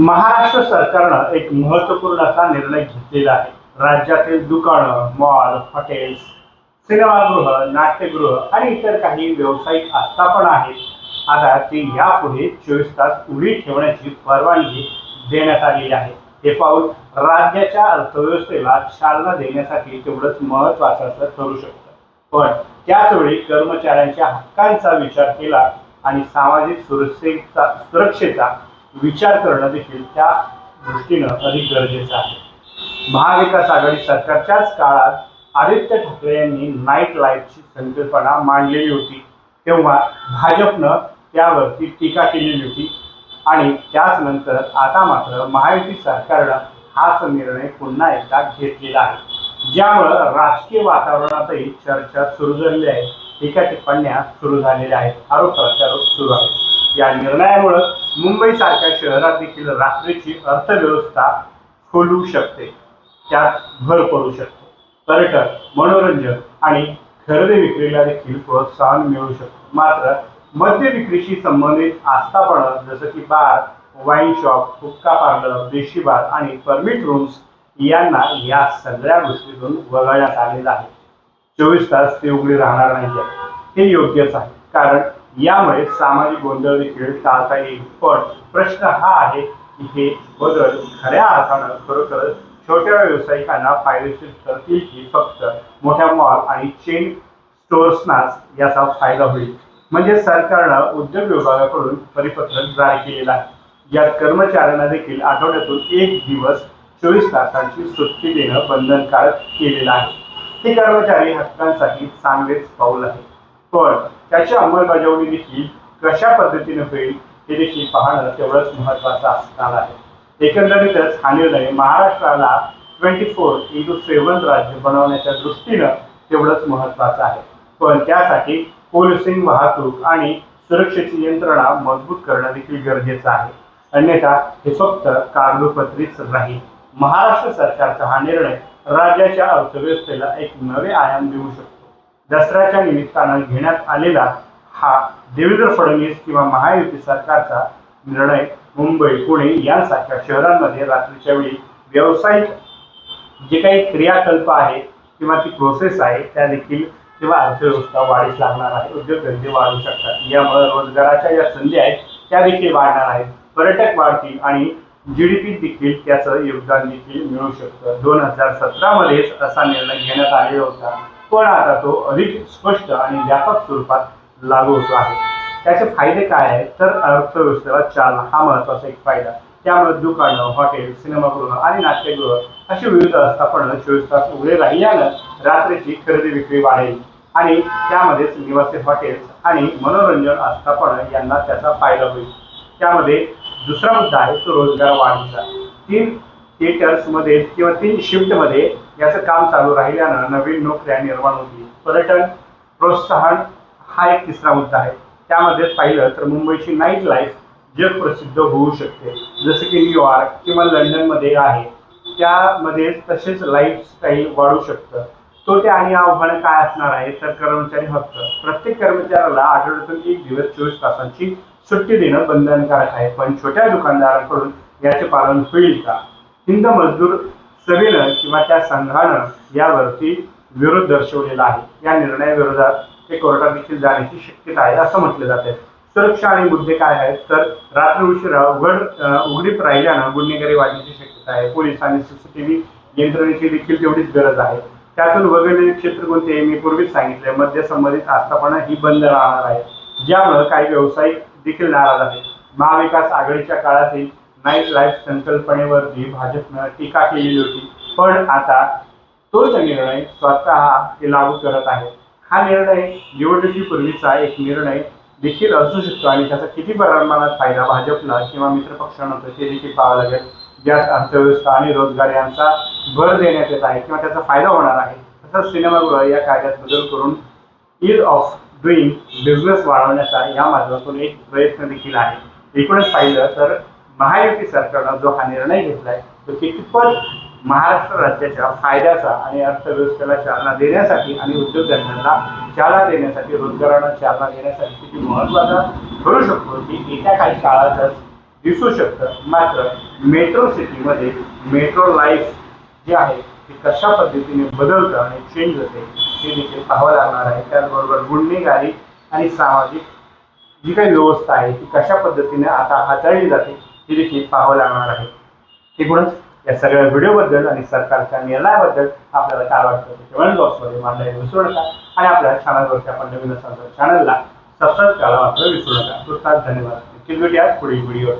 महाराष्ट्र सरकारनं एक महत्त्वपूर्ण असा निर्णय घेतलेला आहे. राज्यातील दुकानं मॉल हॉटेल्स सिनेमागृह नाट्यगृह आणि इतर काही व्यावसायिक आस्थापना आहेत. आता ती यापुढे चोवीस तास उघडी ठेवण्याची परवानगी देण्यात आलेली आहे. हे पाऊल राज्याच्या अर्थव्यवस्थेला चालना देण्यासाठी तेवढंच महत्वाचं असं ठरू शकतं. पण त्याचवेळी कर्मचाऱ्यांच्या हक्कांचा विचार केला आणि सामाजिक सुरक्षेचा सुरक्षेचा विचार करणं देखील त्या दृष्टीनं अधिक गरजेचं आहे. महाविकास आघाडी सरकारच्याच काळात आदित्य ठाकरे यांनी नाईट लाईफची संकल्पना मांडलेली होती. तेव्हा भाजपनं त्यावरती टीका केलेली होती आणि त्याच नंतर आता मात्र महायुती सरकारनं हाच निर्णय पुन्हा एकदा घेतलेला आहे. ज्यामुळं राजकीय वातावरणातही चर्चा सुरू झालेली आहे. टीका टिप्पण्या सुरू झालेल्या आहेत. आरोप प्रत्यारोप सुरू आहेत. या निर्णयामुळं मुंबईसारख्या शहरात देखील रात्रीची अर्थव्यवस्था खोलू शकते. त्यात भर पडू शकते. पर्यटन मनोरंजन आणि खरेदी विक्रीला देखील प्रोत्साहन मिळू शकते. मात्र मद्य विक्रीशी संबंधित आस्थापनं जसं की बार वाईन शॉप हुक्का पार्लर देशी बार आणि परमिट रूम्स यांना या सगळ्या गोष्टीतून वगळण्यात आलेलं आहे. चोवीस तास ते उघडे राहणार नाही हे योग्यच आहे. कारण यामुळे सामाजिक गोंधळ देखील टाळता येईल. पण प्रश्न हा आहे की हे बदल खऱ्या अर्थानं खरोखर छोट्या व्यावसायिकांना फायदेशीर ठरतील की फक्त मोठ्या मॉल आणि चेन स्टोर्सनाच याचा फायदा होईल? म्हणजे सरकारनं उद्योग विभागाकडून परिपत्रक जारी केलेलं आहे. यात कर्मचाऱ्यांना देखील आठवड्यातून एक दिवस चोवीस तासांची सुट्टी देणं बंधनकारक केलेलं आहे. हे कर्मचारी हक्कांसाठी चांगलेच पाऊल आहे पण त्याची अंमलबजावणी देखील कशा पद्धतीने होईल हे देखील पाहणं तेवढंच महत्वाचं असणार आहे. एकंदरीतच हा निर्णय महाराष्ट्राला ट्वेंटी फोर इंटू सेवन राज्य बनवण्याच्या दृष्टीनं तेवढंच महत्वाचं आहे. पण त्यासाठी पोलिसिंग वाहतूक आणि सुरक्षेची यंत्रणा मजबूत करणं देखील गरजेचं आहे. अन्यथा हे फक्त कागदोपत्रीच राहील. महाराष्ट्र सरकारचा हा निर्णय राज्याच्या अर्थव्यवस्थेला एक नवे आयाम देऊ शकतो. दसऱ्याच्या निमित्तानं घेण्यात आलेला हा देवेंद्र फडणवीस किंवा महायुती सरकारचा निर्णय मुंबई पुणे यांसारख्या शहरांमध्ये रात्रीच्या वेळी व्यावसायिक जे काही क्रियाकल्प आहे किंवा ती प्रोसेस आहे त्या देखील किंवा अर्थव्यवस्था वाढीस लागणार आहे उद्योगधंदे वाढू शकतात. यामुळे रोजगाराच्या ज्या संधी आहेत त्या देखील वाढणार आहेत. पर्यटक वाढतील आणि जी डी पी देखील त्याचं योगदान देखील मिळू शकतं. दोन हजार सतरामध्येच असा निर्णय घेण्यात आलेला होता. पण आता तो अधिक स्पष्ट आणि व्यापक स्वरूपात लागू होतो आहे. त्याचे फायदे काय आहेत? तर अर्थव्यवस्थेला चालना हा महत्त्वाचा एक फायदा. त्यामुळे दुकानं हॉटेल सिनेमागृह आणि नाट्यगृह अशी विविध आस्थापनं चोवीस तास उघडे राहिल्यानं रात्रीची खरेदी विक्री वाढेल. आणि त्यामध्येच निवासी हॉटेल्स आणि मनोरंजन आस्थापनं यांना त्याचा फायदा होईल. त्यामध्ये दुसरा मुद्दा आहे तो रोजगार वाढीचा. तीन थिएटर्समध्ये किंवा तीन शिफ्टमध्ये याचं काम चालू राहिल्यानं नवीन नोकऱ्या निर्माण होतील. पर्यटन प्रोत्साहन हा एक तिसरा मुद्दा आहे. त्यामध्ये पाहिलं तर मुंबईची नाईट लाईफ जगप्रसिद्ध होऊ शकते. जसं की न्यूयॉर्क किंवा लंडनमध्ये आहे. त्यामध्ये तसेच लाईफस्टाईल वाढू शकतं. तोटे आणि आव्हानं काय असणार आहे तर कर्मचारी हक्क. प्रत्येक कर्मचाऱ्याला आठवड्यातून एक दिवस चोवीस तासांची सुट्टी देणं बंधनकारक आहे. पण छोट्या दुकानदारांकडून याचे पालन होईल का? हिंद मजदूर सभेनं किंवा त्या संघानं यावरती विरोध दर्शवलेला आहे. या निर्णयाविरोधात ते कोर्टात देखील जाण्याची शक्यता आहे असं म्हटलं जात आहे. सुरक्षा आणि मुद्दे काय आहेत? तर रात्री उशिरा उघड उघडीत राहिल्यानं गुन्हेगारी वाढण्याची शक्यता आहे. पोलीस आणि सीसीटीव्ही यंत्रणेची देखील तेवढीच गरज आहे. त्यातून वगळलेले क्षेत्र कोणते मी पूर्वीच सांगितले मध्य संबंधित आस्थापना ही बंद राहणार आहे. ज्यामुळे काही व्यावसायिक देखील नाराज आहेत. महाविकास आघाडीच्या काळातील नाईट लाईफ संकल्पनेवरती भाजपनं टीका केलेली होती पण आता तोच निर्णय स्वतः ते लागू करत आहे. हा निर्णय निवडणुकीपूर्वीचा एक निर्णय देखील असू शकतो आणि त्याचा किती प्रमाणात फायदा भाजपला किंवा मित्रपक्षांना होतो ते देखील पाहावं लागेल. ज्यात अर्थव्यवस्था आणि रोजगार यांचा भर देण्यात येत आहे किंवा त्याचा फायदा होणार आहे. तसंच सिनेमागृह या कायद्यात बदल करून ईज ऑफ डुईंग बिझनेस वाढवण्याचा या माध्यमातून एक प्रयत्न देखील आहे. एकूणच पाहिलं तर महायुती सरकारनं जो हा निर्णय घेतलाय तो कितपत महाराष्ट्र राज्याच्या फायद्याचा आणि अर्थव्यवस्थेला चालना देण्यासाठी आणि उद्योगधंद्यांना चालना देण्यासाठी रोजगाराला चालना देण्यासाठी किती महत्त्वाचा ठरू शकतो की येत्या काही काळातच दिसू शकतं. मात्र मेट्रो सिटीमध्ये मेट्रो लाईफ जे आहे ते कशा पद्धतीने बदलतं आणि चेंज होते हे देखील पाहावं लागणार आहे. त्याचबरोबर गुन्हेगारी आणि सामाजिक जी काही व्यवस्था आहे ती कशा पद्धतीने आता हाताळली जाते हे देखील पाहावं लागणार आहे. एकूणच या सगळ्या व्हिडिओबद्दल आणि सरकारच्या निर्णयाबद्दल आपल्याला काय वाटतं ते कमेंट बॉक्समध्ये मांडायला विसरू नका. आणि आपल्या चॅनलवरती आपण नवीन असाल तर चॅनलला सबस्क्राईब करायला मात्र विसरू नका. तुर्तास धन्यवाद. नक्कीच भेटूया पुढील व्हिडिओ